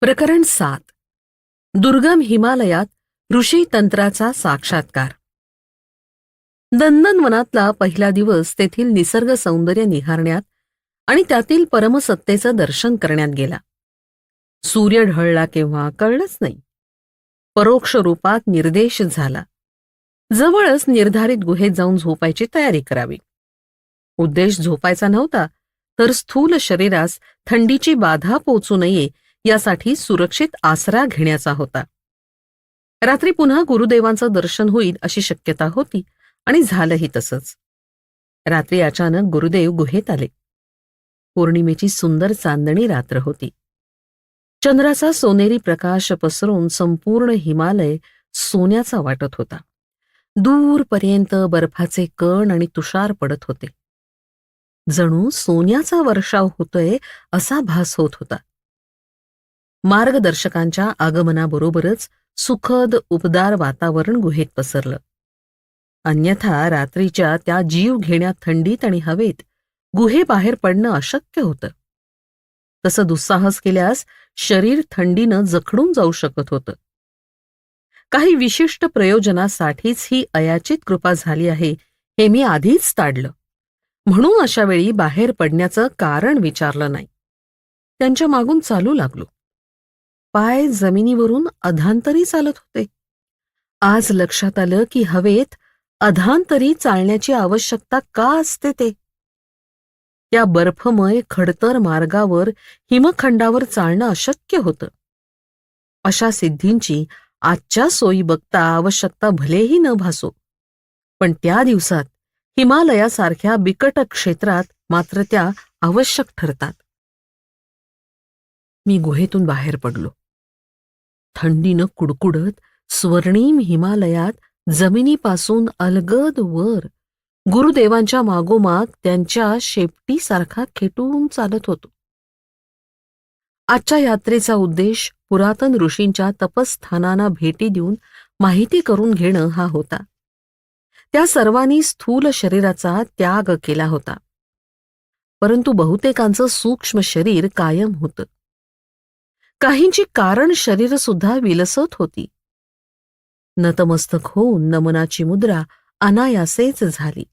प्रकरण सात. दुर्गम हिमालयात ऋषी तंत्राचा साक्षात्कार. नंदनवनातला पहिला दिवस तेथील निसर्ग सौंदर्य निहारण्यात आणि त्यातील परमसत्तेचं दर्शन करण्यात गेला. सूर्य ढळला केव्हा कळलंच नाही. परोक्ष रूपात निर्देश झाला. जवळच निर्धारित गुहेत जाऊन झोपायची तयारी करावी. उद्देश झोपायचा नव्हता तर स्थूल शरीरास थंडीची बाधा पोचू नये यासाठी सुरक्षित आसरा घेण्याचा होता. रात्री पुन्हा गुरुदेवांचं दर्शन होईल अशी शक्यता होती आणि झालंही तसंच. रात्री अचानक गुरुदेव गुहेत आले. पौर्णिमेची सुंदर चांदणी रात्र होती. चंद्राचा सोनेरी प्रकाश पसरून संपूर्ण हिमालय सोन्याचा वाटत होता. दूरपर्यंत बर्फाचे कण आणि तुषार पडत होते. जणू सोन्याचा वर्षाव होतोय असा भास होत होता. मार्गदर्शकांच्या आगमनाबरोबरच सुखद उबदार वातावरण गुहेत पसरलं. अन्यथा रात्रीच्या त्या जीव घेण्या थंडीत आणि हवेत गुहेबाहेर पडणं अशक्य होतं. तसं दुस्साहस केल्यास शरीर थंडीनं जखडून जाऊ शकत होतं. काही विशिष्ट प्रयोजनासाठीच ही अयाचित कृपा झाली आहे हे मी आधीच ताडलं. म्हणून अशा वेळी बाहेर पडण्याचं कारण विचारलं नाही. त्यांच्या मागून चालू लागलो. पाय जमिनीवरून अधांतरी चालत होते. आज लक्षात आलं की हवेत अधांतरी चालण्याची आवश्यकता का असते ते. त्या बर्फमय खडतर मार्गावर हिमखंडावर चालणं अशक्य होतं. अशा सिद्धींची आजच्या सोयी बघता आवश्यकता भलेही न भासो. पण त्या दिवसात हिमालयासारख्या बिकट क्षेत्रात मात्र त्या आवश्यक ठरतात. मी गुहेतून बाहेर पडलो. थंडीनं कुडकुडत स्वर्णिम हिमालयात जमिनीपासून अलगद वर. गुरुदेवांच्या मागोमाग त्यांच्या शेपटीसारखा खेटून चालत होतो. आजच्या यात्रेचा उद्देश पुरातन ऋषींच्या तपस्थानांना भेटी देऊन माहिती करून घेणं हा होता. त्या सर्वांनी स्थूल शरीराचा त्याग केला होता. परंतु बहुतेकांचं सूक्ष्म शरीर कायम होतं. काहींची कारण शरीर सुद्धा विलसत होती. नतमस्तक होऊन नमनाची मुद्रा अनायासेच झाली.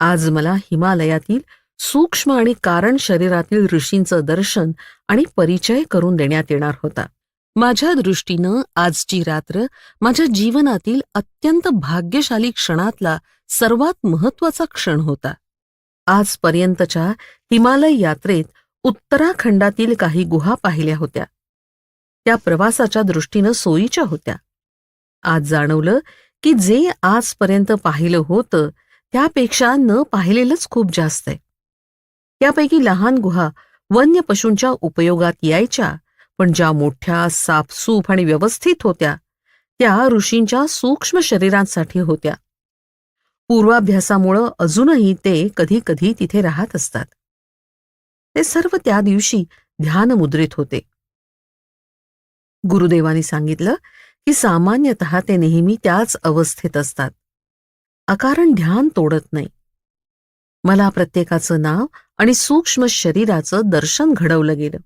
आज मला हिमालयातील सूक्ष्म आणि कारण शरीरातील ऋषींचं दर्शन आणि परिचय करून देण्यात येणार होता. माझ्या दृष्टीनं आजची रात्र माझ्या जीवनातील अत्यंत भाग्यशाली क्षणातला सर्वात महत्त्वाचा क्षण होता. आजपर्यंतच्या हिमालय यात्रेत उत्तराखंडातील काही गुहा पाहिल्या होत्या. त्या प्रवासाच्या दृष्टीनं सोयीच्या होत्या. आज जाणवलं की जे आजपर्यंत पाहिलं होतं त्यापेक्षा न पाहिलेलंच खूप जास्त आहे. त्यापैकी लहान गुहा वन्य पशूंच्या उपयोगात यायच्या पण ज्या मोठ्या साफसूफ आणि व्यवस्थित होत्या त्या ऋषींच्या सूक्ष्म शरीरांसाठी होत्या. पूर्वाभ्यासामुळं अजूनही ते कधी कधी तिथे राहत असतात. ते सर्व त्या दिवशी ध्यानमुद्रित होते. गुरुदेवानी सांगितलं की सामान्यतः ते नेहमी त्याच अवस्थेत असतात. अकारण ध्यान तोडत नाही. मला प्रत्येकाचं नाव आणि सूक्ष्म शरीराचं दर्शन घडवलं गेलं.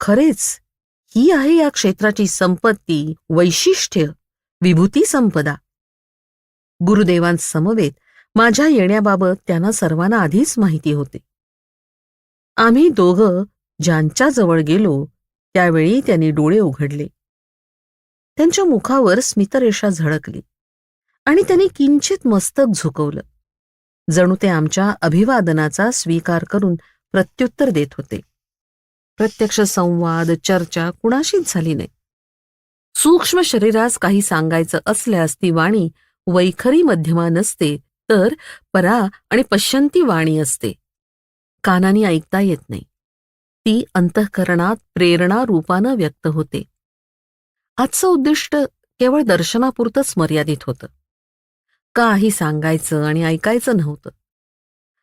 खरेच ही आहे या क्षेत्राची संपत्ती वैशिष्ट्य विभूती संपदा. गुरुदेवांसमवेत माझ्या येण्याबाबत त्यांना सर्वांना आधीच माहिती होते. आम्ही दोघं ज्यांच्याजवळ गेलो त्यावेळी त्यांनी डोळे उघडले. त्यांच्या मुखावर स्मितरेषा झळकली आणि त्यांनी किंचित मस्तक झुकवलं. जणू ते आमच्या अभिवादनाचा स्वीकार करून प्रत्युत्तर देत होते. प्रत्यक्ष संवाद चर्चा कुणाशीच झाली नाही. सूक्ष्म शरीरास काही सांगायचं असल्यास ती वाणी वैखरी मध्यमा नसते तर परा आणि पश्यंती वाणी असते. कानाने ऐकता येत नाही. ती अंतःकरणात प्रेरणा रूपानं व्यक्त होते. आजचं उद्दिष्ट केवळ दर्शनापुरतंच मर्यादित होतं. काही सांगायचं आणि ऐकायचं नव्हतं.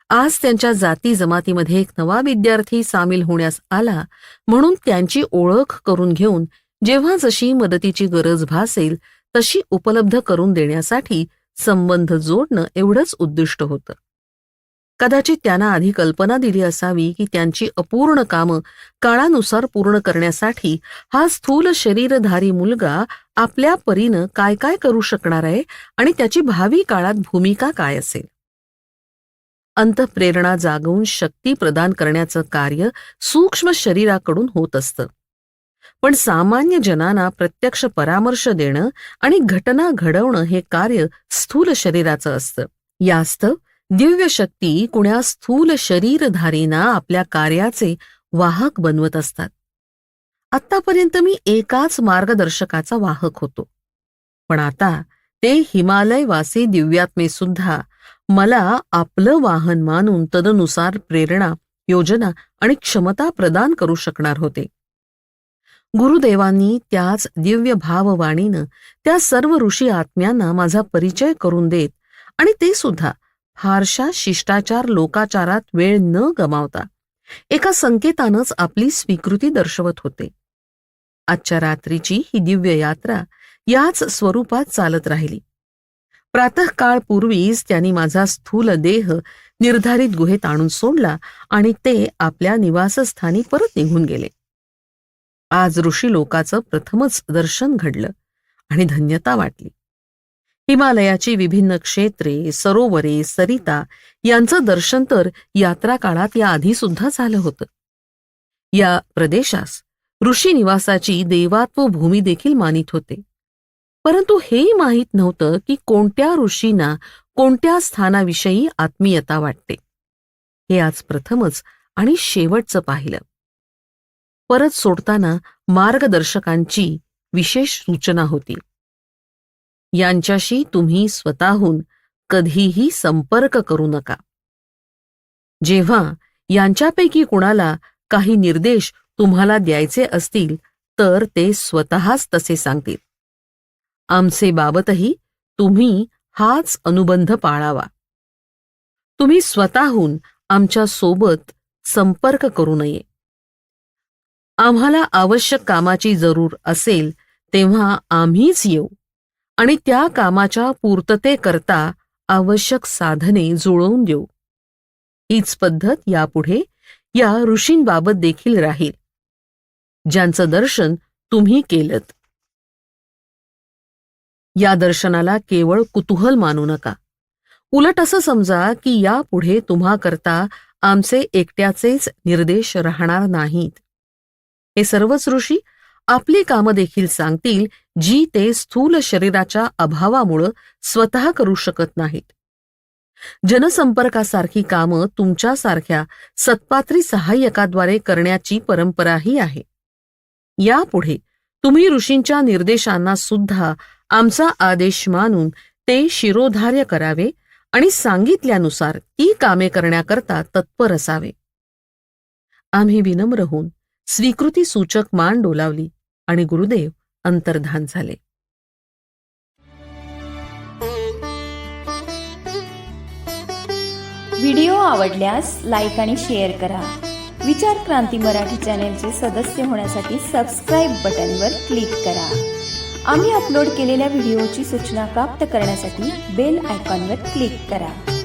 आज त्यांच्या जाती जमातीमध्ये एक नवा विद्यार्थी सामील होण्यास आला म्हणून त्यांची ओळख करून घेऊन जेव्हा जशी मदतीची गरज भासेल तशी उपलब्ध करून देण्यासाठी संबंध जोडणं एवढंच उद्दिष्ट होतं. कदाचित त्यांना आधी कल्पना दिली असावी की त्यांची अपूर्ण कामं काळानुसार पूर्ण करण्यासाठी हा स्थूल शरीरधारी मुलगा आपल्या परीनं काय काय करू शकणार आहे आणि त्याची भावी काळात भूमिका काय असेल? अंतप्रेरणा जागवून शक्ती प्रदान करण्याचं कार्य सूक्ष्म शरीराकडून होत असतं. पण सामान्य जनांना प्रत्यक्ष परामर्श देणं आणि घटना घडवणं हे कार्य स्थूल शरीराचं असतं. यास्तव दिव्य शक्ती कुण्या स्थूल शरीरधारीना आपल्या कार्याचे वाहक बनवत असतात. आतापर्यंत मी एकाच मार्गदर्शकाचा वाहक होतो. पण आता ते हिमालयवासी दिव्यात्मे सुद्धा मला आपलं वाहन मानून तदनुसार प्रेरणा योजना आणि क्षमता प्रदान करू शकणार होते. गुरुदेवांनी त्याच दिव्य भाववाणीनं त्या सर्व ऋषी आत्म्यांना माझा परिचय करून देत आणि ते सुद्धा हारशा शिष्टाचार लोकाचारात वेळ न गमावता एका संकेतानंच आपली स्वीकृती दर्शवत होते. आजच्या रात्रीची ही दिव्य यात्रा याच स्वरूपात चालत राहिली. प्रातःकाळपूर्वीच त्यांनी माझा स्थूल देह निर्धारित गुहेत आणून सोडला आणि ते आपल्या निवासस्थानी परत निघून गेले. आज ऋषी लोकाचं प्रथमच दर्शन घडलं आणि धन्यता वाटली. हिमालयाची विभिन्न क्षेत्रे सरोवरे सरिता यांचं दर्शन तर यात्रा काळात या आधी सुद्धा झालं होतं. या प्रदेशास ऋषी निवासाची देवात्व भूमी देखील मानित होते. परंतु हेही माहीत नव्हतं की कोणत्या ऋषींना कोणत्या स्थानाविषयी आत्मीयता वाटते. हे आज प्रथमच आणि शेवटचं पाहिलं. परत सोडताना मार्गदर्शकांची विशेष सूचना होती. यांच्याशी तुम्ही स्वतःहून कधीही संपर्क करू नका. जेव्हा यांच्यापैकी कुणाला काही निर्देश तुम्हाला द्यायचे असतील तर ते स्वतःच तसे सांगतील. आमचे बाबतही तुम्ही हाच अनुबंध पाळावा. तुम्ही स्वतःहून आमच्यासोबत संपर्क करू नये. आम्हाला आवश्यक कामाची जरूर असेल तेव्हा आम्हीच येऊ. आणि त्या कामाच्या पूर्ततेकरता आवश्यक साधने जुळवून देऊ. हीच पद्धत यापुढे या ऋषींबाबत देखील राहील. ज्यांचं दर्शन तुम्ही केलत. या दर्शनाला केवळ कुतूहल मानू नका. उलट असं समजा की यापुढे तुम्हा करता आमचे एकट्याचेच निर्देश राहणार नाहीत. हे सर्वच ऋषी आपली कामं देखील सांगतील जी ते स्थूल शरीराच्या अभावामुळं स्वतः करू शकत नाहीत. जनसंपर्कासारखी कामं तुमच्यासारख्या सत्पात्री सहाय्यकाद्वारे करण्याची परंपराही आहे. यापुढे तुम्ही ऋषींच्या निर्देशांना सुद्धा आमचा आदेश मानून ते शिरोधार्य करावे आणि सांगितल्यानुसार ती कामे करण्याकरता तत्पर असावे. आम्ही विनम्र होऊन स्वीकृती सूचक मान डोलावली. आणि गुरुदेव अंतर्धान झाले. व्हिडिओ आवडल्यास लाईक आणि शेअर करा. विचार क्रांती मराठी चॅनेलचे सदस्य होण्यासाठी सबस्क्राईब बटनवर क्लिक करा. आम्ही अपलोड केलेल्या व्हिडिओची सूचना प्राप्त करण्यासाठी बेल आयकॉनवर क्लिक करा.